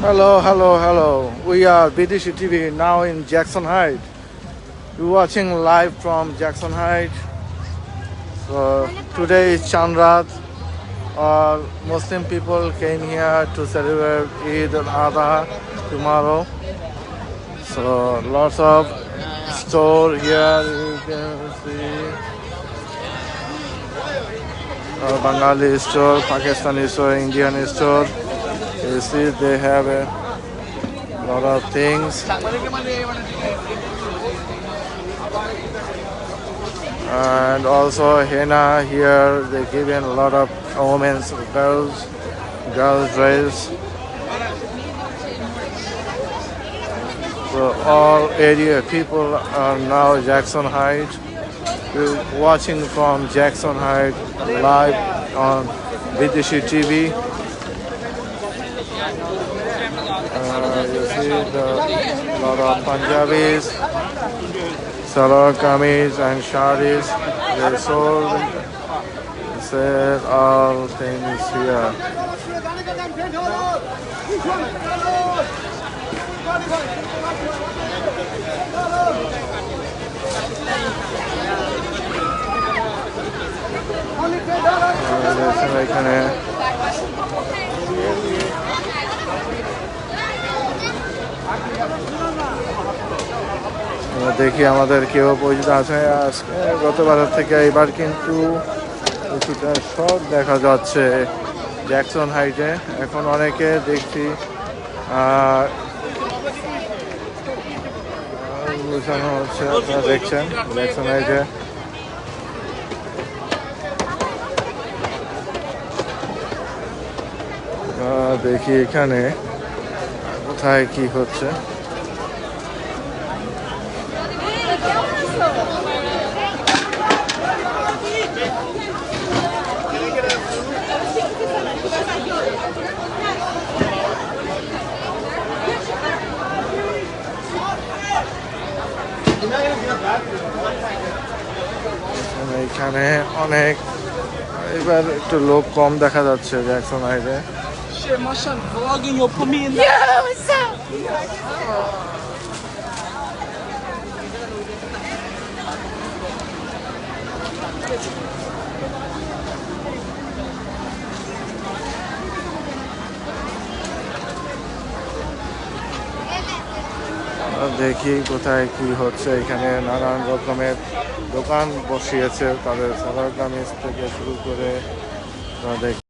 Hello, hello, hello. We are BDC TV now in Jackson Heights. You're watching live from Jackson Heights. So today is Chandrat. All Muslim people came here to celebrate Eid al-Adha tomorrow. So lots of store here you can see. Uh, Bengali store, Pakistani store, Indian store. You see they have a lot of things. And also henna here they give in a lot of women's girls, girls dress. So all area people are now Jackson Heights. We're watching from Jackson Heights live on Vidishi TV. Uh, you see the lot of Punjabis, Salar kameez and sharis. They sold, sell all things here. আর দেখছেন এখানে দেখি আমাদের কেউ পরিচিত আছে আজকে। গতবার থেকে এবার কিন্তু কিছুটা সব দেখা যাচ্ছে জ্যাকসন হাইটে। এখন অনেকে দেখছি দেখছেন হাইটে। দেখি এখানে কোথায় কি হচ্ছে? এখানে অনেক এবার একটু লোক কম দেখা যাচ্ছে জ্যাকসন হাইটে Shit, my son vlogging, you'll put me in the. Yo, what's up? দেখি কোথায় কি হচ্ছে এখানে নানান রকমের দোকান বসিয়েছে তাদের সালার কামিজ থেকে শুরু করে দেখি